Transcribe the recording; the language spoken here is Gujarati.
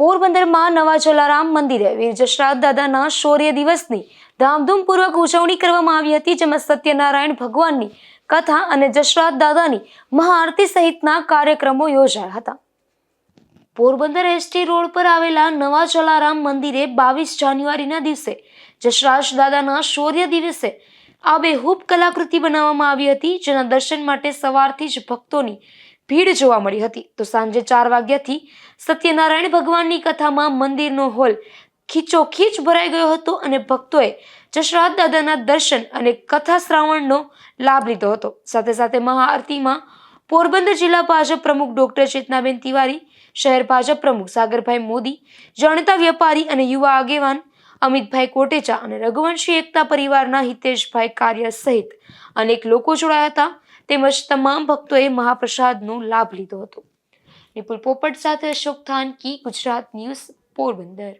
પોરબંદરમાં નવા જલારામ મંદિરે વીર દાદાના શૌર્ય દિવસની ધામધૂમપૂર્વક ઉજવણી કરવામાં આવી હતી, જેમાં સત્યનારાયણ ભગવાનની કથા અને જશરાજ દાદાની મહાઆરતી સહિતના કાર્યક્રમો યોજાયા હતા. પોરબંદર એસટી રોડ પર આવેલા નવા જલારામ મંદિરે બાવીસ જાન્યુઆરીના દિવસે જશરાજ દાદાના શૌર્ય દિવસે આબેહૂબ કલાકૃતિ બનાવવામાં આવી હતી, જેના દર્શન માટે સવારથી જ ભક્તોની ભીડ જોવા મળી હતી. તો સાંજે ચાર વાગ્યાથી સત્યનારાયણ ભગવાનની કથામાં મંદિરનો હોલ ખીચોખીચ ભરાઈ ગયો હતો અને ભક્તોએ જશરાજ દાદાના દર્શન અને કથા શ્રાવણનો લાભ લીધો હતો. સાથે સાથે મહાઆરતીમાં પોરબંદર જિલ્લા ભાજપ પ્રમુખ ડોક્ટર ચેતનાબેન તિવારી, શહેર ભાજપ પ્રમુખ સાગરભાઈ મોદી, જાણીતા વેપારી અને યુવા આગેવાન અમિતભાઈ કોટેચા અને રઘુવંશી એકતા પરિવારના હિતેશભાઈ કાર્ય સહિત અનેક લોકો જોડાયા હતા. તેમજ તમામ ભક્તોએ મહાપ્રસાદનો લાભ લીધો હતો. નિપુલ પોપટ સાથે અશોક થાનકી, ગુજરાત ન્યૂઝ પોરબંદર.